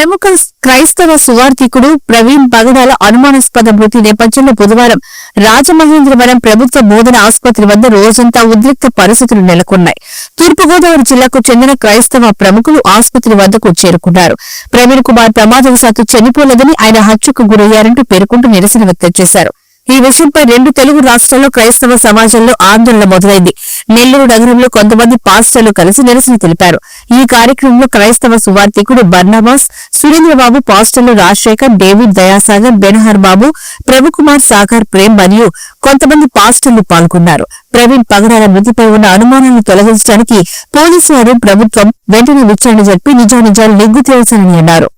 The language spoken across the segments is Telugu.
ప్రముఖ క్రైస్తవ సువార్థికుడు ప్రవీణ్ పగడాల అనుమానాస్పద మృతి నేపథ్యంలో బుధవారం రాజమహేంద్రవరం ప్రభుత్వ బోధన ఆసుపత్రి వద్ద రోజంతా ఉద్రిక్త పరిస్థితులు నెలకొన్నాయి. తూర్పుగోదావరి జిల్లాకు చెందిన క్రైస్తవ ప్రముఖులు ఆసుపత్రి వద్దకు చేరుకున్నారు. ప్రవీణ్ కుమార్ ప్రమాదవశాత్తు చనిపోలేదని ఆయన హత్యకు గురయ్యారంటూ పేర్కొంటూ నిరసన వ్యక్తం చేశారు. ఈ విషయంపై రెండు తెలుగు రాష్ట్రాల్లో క్రైస్తవ సమాజంలో ఆందోళన మొదలైంది. నెల్లూరు నగరంలో కొంతమంది పాస్టర్లు కలిసి నిరసన తెలిపారు. ఈ కార్యక్రమంలో క్రైస్తవ సువార్థికుడు బర్నబాస్ సురేంద్రబాబు పాస్టర్లు రాజశేఖర్ డేవిడ్ దయాసాగర్ బెనహర్ బాబు ప్రభుకుమార్ సాగర్ ప్రేమ్ మరియు కొంతమంది పాస్టర్లు పాల్గొన్నారు. ప్రవీణ్ పగడాల మృతిపై ఉన్న అనుమానాలను తొలగించడానికి పోలీసు వారు ప్రభుత్వం వెంటనే విచారణ జరిపి నిజానిజాలు నిగ్గు తేల్చాలని అన్నారు.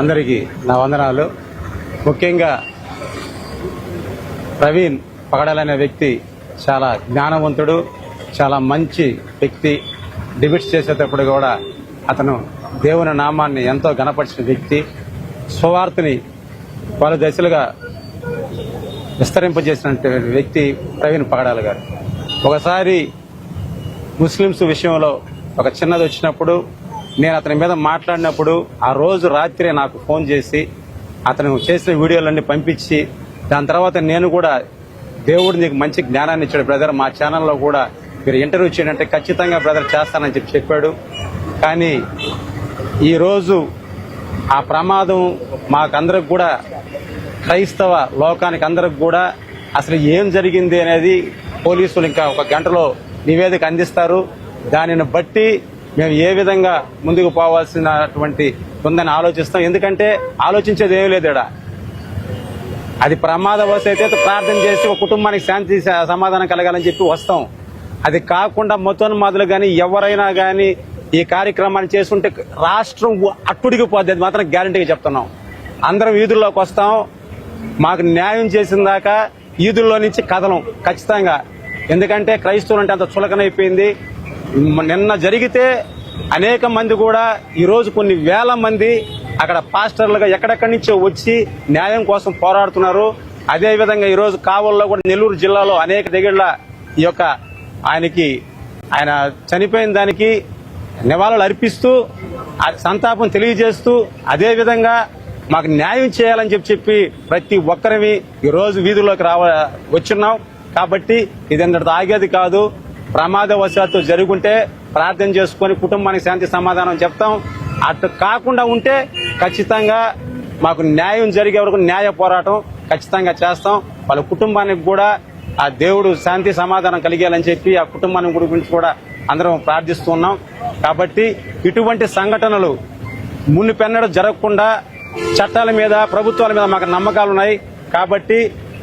అందరికీ నా వందనాలు. ముఖ్యంగా ప్రవీణ్ పగడాలనే వ్యక్తి చాలా జ్ఞానవంతుడు చాలా మంచి వ్యక్తి. డిబిట్స్ చేసేటప్పుడు కూడా అతను దేవుని నామాన్ని ఎంతో గణపరిచిన వ్యక్తి. సువార్తని పలు దశలుగా విస్తరింపజేసినటువంటి వ్యక్తి ప్రవీణ్ పగడాల గారు. ఒకసారి ముస్లిమ్స్ విషయంలో ఒక చిన్నది వచ్చినప్పుడు నేను అతని మీద మాట్లాడినప్పుడు ఆ రోజు రాత్రి నాకు ఫోన్ చేసి అతను చేసిన వీడియోలన్నీ పంపించి దాని తర్వాత నేను కూడా దేవుడు నీకు మంచి జ్ఞానాన్ని ఇచ్చాడు. బ్రదర్ మా ఛానల్లో కూడా మీరు ఇంటర్వ్యూ చేయాలంటే ఖచ్చితంగా బ్రదర్ చేస్తానని చెప్పి చెప్పాడు. కానీ ఈరోజు ఆ ప్రమాదం మాకందరికి కూడా క్రైస్తవ లోకానికి అందరికి కూడా అసలు ఏం జరిగింది అనేది పోలీసులు ఇంకా ఒక గంటలో నివేదిక అందిస్తారు. దానిని బట్టి మేము ఏ విధంగా ముందుకు పోవాల్సినటువంటి ఉందని ఆలోచిస్తాం. ఎందుకంటే ఆలోచించేది ఏమీ లేదు అది ప్రమాదవశ అయితే ప్రార్థన చేసి ఒక కుటుంబానికి శాంతి సమాధానం కలగాలని చెప్పి వస్తాం. అది కాకుండా మొత్తోన్మాదులు కానీ ఎవరైనా కానీ ఈ కార్యక్రమాన్ని చేసుకుంటే రాష్ట్రం అట్టుడికి పోద్ది అది మాత్రం గ్యారంటీగా చెప్తున్నాం. అందరం వీధుల్లోకి వస్తాం. మాకు న్యాయం చేసిన దాకా ఈదుల్లో నుంచి కదలం ఖచ్చితంగా. ఎందుకంటే క్రైస్తవులు అంటే అంత చులకనైపోయింది. నిన్న జరిగితే అనేక మంది కూడా ఈరోజు కొన్ని వేల మంది అక్కడ పాస్టర్లుగా ఎక్కడెక్కడి నుంచో వచ్చి న్యాయం కోసం పోరాడుతున్నారు. అదేవిధంగా ఈరోజు కావల్లో కూడా నెల్లూరు జిల్లాలో అనేక దగ్గర ఈ యొక్క ఆయనకి ఆయన చనిపోయిన దానికి నివాళులు అర్పిస్తూ సంతాపం తెలియజేస్తూ అదేవిధంగా మాకు న్యాయం చేయాలని చెప్పి చెప్పి ప్రతి ఒక్కరిని ఈరోజు వీధుల్లోకి రావ వచ్చున్నాం. కాబట్టి ఇది అందరితో ఆగేది కాదు. ప్రమాదవశాత్తు జరుగుంటే ప్రార్థన చేసుకొని కుటుంబానికి శాంతి సమాధానం చెప్తాం. అటు కాకుండా ఉంటే ఖచ్చితంగా మాకు న్యాయం జరిగే వరకు న్యాయ పోరాటం ఖచ్చితంగా చేస్తాం. వాళ్ళ కుటుంబానికి కూడా ఆ దేవుడు శాంతి సమాధానం కలిగేయాలని చెప్పి ఆ కుటుంబాన్ని గురించి కూడా అందరం ప్రార్థిస్తున్నాం కాబట్టి ఇటువంటి సంఘటనలు మునిపెన్నడు జరగకుండా చట్టాల మీద ప్రభుత్వాల మీద మాకు నమ్మకాలు ఉన్నాయి కాబట్టి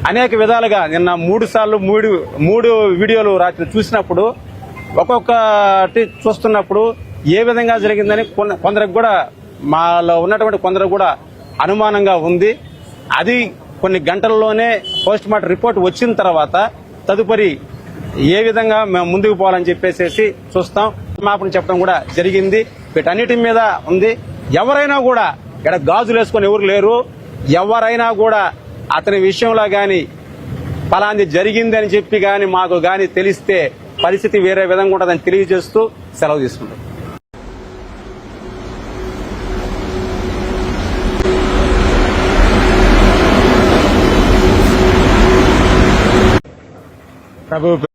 అనేక విధాలుగా నిన్న మూడు సార్లు మూడు మూడు వీడియోలు రాత్రి చూసినప్పుడు ఒక్కొక్కటి చూస్తున్నప్పుడు ఏ విధంగా జరిగిందని కొందరికి కూడా మాలో ఉన్నటువంటి కొందరు కూడా అనుమానంగా ఉంది. అది కొన్ని గంటల్లోనే పోస్ట్ మార్టం రిపోర్ట్ వచ్చిన తర్వాత తదుపరి ఏ విధంగా మేము ముందుకు పోవాలని చెప్పేసి చూస్తాం. క్షమాపణ చెప్పడం కూడా జరిగింది. వీటన్నిటి మీద ఉంది. ఎవరైనా కూడా ఇక్కడ గాజులు వేసుకొని ఎవరు లేరు. ఎవరైనా కూడా అతని విషయంలో గాని ఫలాంది జరిగిందని చెప్పి గాని మాకు గాని తెలిస్తే పరిస్థితి వేరే విధంగా ఉంటుందని తెలియజేస్తూ సెలవు తీసుకుంటాం. ప్రభు